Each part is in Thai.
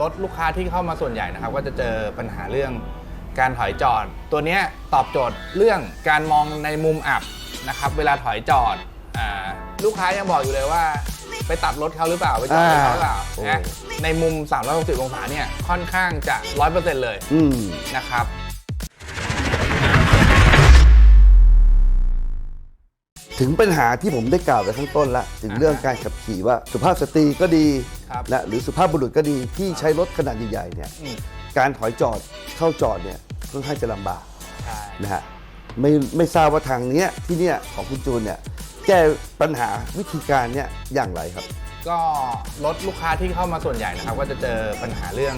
รถลูกค้าที่เข้ามาส่วนใหญ่นะครับ ก็จะเจอปัญหาเรื่องการถอยจอด ตัวเนี้ยตอบโจทย์เรื่องการมองในมุมอับนะครับเวลาถอยจอดอ่าลูกค้ายังบอกอยู่เลยว่า ไปตัดรถเขาหรือเปล่าไปจอดรถเขาหรือเปล่าอ่านะโอ้ในมุม 360 องศาเนี่ยค่อนข้างจะ 100%เลยอืมนะครับ ถึงปัญหาที่ผมได้กล่าวไปข้างต้นละถึงเรื่องการขับขี่ว่าสุภาพสตรีก็ดีครับนะหรือสุภาพบุรุษก็ดีที่ใช้รถขนาดใหญ่ๆเนี่ยอืม การถอยจอดเข้าจอดเนี่ยค่อนข้างจะลำบาก ใช่ นะฮะไม่ไม่ทราบว่าทางเนี้ยที่เนี่ยของคุณจูนเนี่ยแก้ปัญหาวิธีการเนี่ยอย่างไรครับ ก็รถลูกค้าที่เข้ามาส่วนใหญ่นะครับ ก็จะเจอปัญหาเรื่อง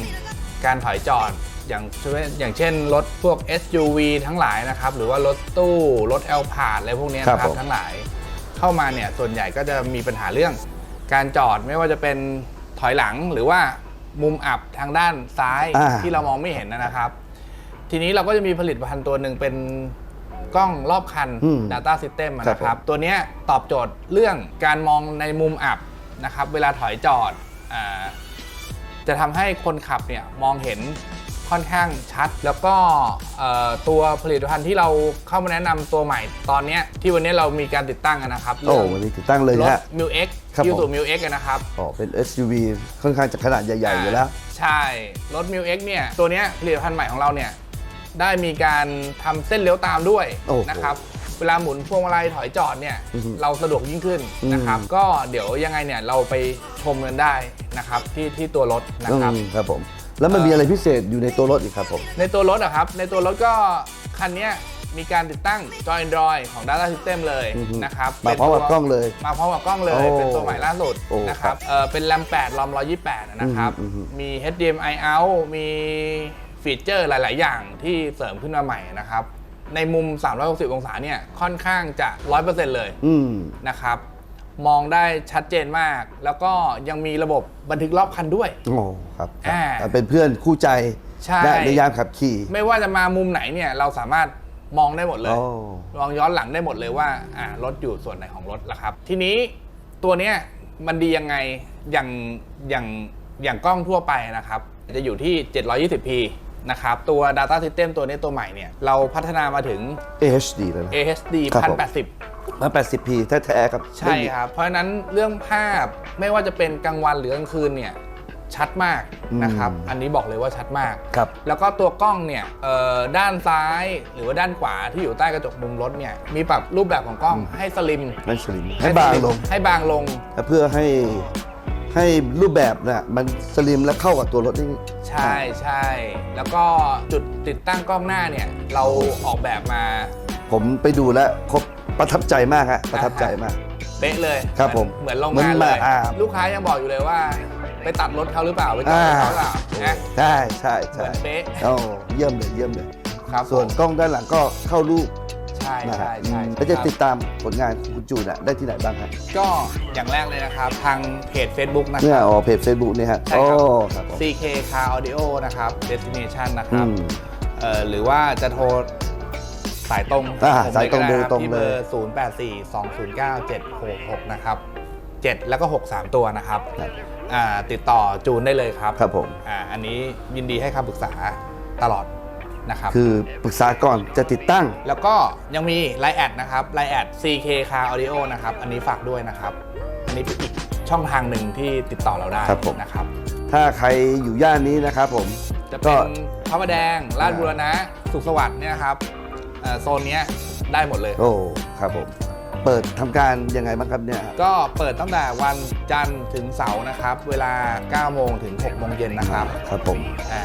การถอยจอด อย่างเช่นอย่างเช่นรถพวก SUV ทั้งหลายนะครับหรือว่ารถตู้รถ L ผาดอะไรพวกเนี้ยนะคครัรับบผมทั้งหลายเข้ามาเนี่ยส่วนใหญ่ก็จะมีปัญหาเรื่อง การจอดไม่ว่าจะเป็นถอยหลังหรือว่ามุมอับทางด้านซ้ายอ่าที่เรามองไม่เห็นนะครับ ทีนี้เราก็จะมีผลิตภัณฑ์ตัวหนึ่งเป็นกล้องรอบคันอืม Data System อะครับนะครับผมตัวเนี้ยตอบโจทย์เรื่องการมองในมุมอับนะครับ เวลาถอยจอดอาจะทำให้คนขับเนี่ยมองเห็น ค่อนข้างชัด แล้วก็เอ่อตัวผลิตภัณฑ์ที่เราเข้ามาแนะนำตัวใหม่ตอนเนี้ยที่วันนี้เรามีการติดตั้งกันนะครับโอ้เรื่องวันนี้ติดตั้งเลยรถ ฮะมิวเอ็กครับยูผมสูมิวเอ็กนะครับ อ๋อเป็น SUV ค่อนข้างจะขนาดใหญ่ๆอยู่แล้ว ใช่ รถ m ิว X เนี่ย ตัวเนี้ยผลิตภัณฑ์ใหม่ของเราเนี่ย ได้มีการทำเส้นเลี้ยวตามด้วยโอ้โหนะครับ เวลาหมุนพวงมาลัยถอยจอดเนี่ย อือฮึเราสะดวกยิ่งขึ้นอืมนะครับ ก็เดี๋ยวยังไงเนี่ย เราไปชมกันได้นะครับ ที่ที่ตัวรถนะครับ อืมครับผม แล้วมันมีอะไรพิเศษอยู่ในตัวรถอีกครับผม ในตัวรถอะครับ ในตัวรถก็คันเนี้ยมีการติดตั้งจอย Android ของ Data System เลยอือฮึนะครับมาพร้อมกับป็นตัวกล้องเลยมาพร้อมกับกล้องเลย โอ้เป็นตัวใหม่ล่าสุดโอ้นะครับเออเป็น RAM 8 ROM 128นะครับ อืมอืมมี HDMI out มีฟีเจอร์หลาย ๆ อย่างที่เสริมขึ้นมาใหม่นะครับ ในมุม 360 องศาเนี่ยค่อนข้างจะ 100%เลยอืม นะครับ มองได้ชัดเจนมาก แล้วก็ยังมีระบบบันทึกรอบคันด้วย โอ้ครับครับอ่าอ่าเป็นเพื่อนคู่ใจใช่ ได้ในยามขับขี่ ไม่ว่าจะมามุมไหนเนี่ยเราสามารถมองได้หมดเลยโอ้ลองย้อนหลังได้หมดเลยว่าอ่ารถอยู่ส่วนไหนของรถละครับ ทีนี้ตัวเนี้ยมันดียังไงอย่างอย่างอย่างกล้องทั่วไปนะครับ จะอยู่ที่ 720p นะครับ ตัว Data System ตัวนี้ตัวใหม่เนี่ยเราพัฒนามาถึง AHD แล้วนะ AHD ครับผม 1080 มา 80p แท้ๆครับใช่ครับ เพราะฉะนั้นเรื่องภาพไม่ว่าจะเป็นกลางวันหรือกลางคืนเนี่ยชัดมากนะครับ อันนี้บอกเลยว่าชัดมากครับ แล้วก็ตัวกล้องเนี่ยเอ่อด้านซ้ายหรือว่าด้านขวาที่อยู่ใต้กระจกมุมรถเนี่ยมีปรับรูปแบบของกล้องให้สลิมให้สลิมให้บางลงให้บางลง เพื่อให้ให้รูปแบบน่ะมันสลิมและเข้ากับตัวรถนี่ใช่ใช่แล้วก็จุดติดตั้งกล้องหน้าเนี่ย เราออกแบบมา ผมไปดูแล้วครบประทับใจมากฮะประทับใจมาก เป๊ะเลยครับผมเหมือนโรงเหมือนงานเลยมาอ่า ลูกค้ายังบอกอยู่เลยว่า ไปตัดรถเขาหรือเปล่าไปตัดรถเขาหรือเปล่านะใช่ใช่เหมืใช่อนเป๊ะโอ้เยี่ยมเลยเยี่ยมเลย ครับส่วนกล้องด้านหลังก็เข้ารูปใช่นะฮะใช่ใช่แล้วจะครับ ติดตามผลงานของคุณจูนอะได้ที่ไหนบ้างฮะก็อย่างแรกเลยนะครับ ทางเพจ Facebook นะคเนี่ยรับ อ๋อเพจ Facebook เนี่ยฮะใช่โอ้ครับ ครับผม CK Car Audio นะครับ Destination นะครับอืม เอ่อหรือว่าจะโทร สายตรงอ่าผมสายตรงเลโดก็ยได้นะคบตรงที่เลเบอยร์0 8 4 2 0 9 7 6 6 นะครับ 7 แล้วก็ 6 3 ตัวนะครับครับ อ่าติดต่อจูนได้เลยครับครับผม อ่าอันนี้ยินดีให้คำปรึกษาตลอดนะครับ คือปรึกษาก่อนจะติดตั้ง แล้วก็ยังมี Line แอดนะครับ Line แอด CK Car Audio นะครับ อันนี้ฝากด้วยนะครับ อันนี้เป็นอีกช่องทางหนึ่งที่ติดต่อเราได้ครับผม นะครับ ถ้าใครอยู่ย่านนี้นะครับผม จะก็ เป็นพระประแดงลาดบุรณะ สุขสวัสดิ์เนี่ยครับเอ่อ โซนเนี้ยได้หมดเลย โอ้ครับผมเปิดทำการยังไงบ้างครับเนี่ยก็เปิดตั้งแต่วันจันทร์ถึงเสาร์นะครับ เวลา 9 โมงถึง 6 โมงเย็นนะครับครับผม อ่า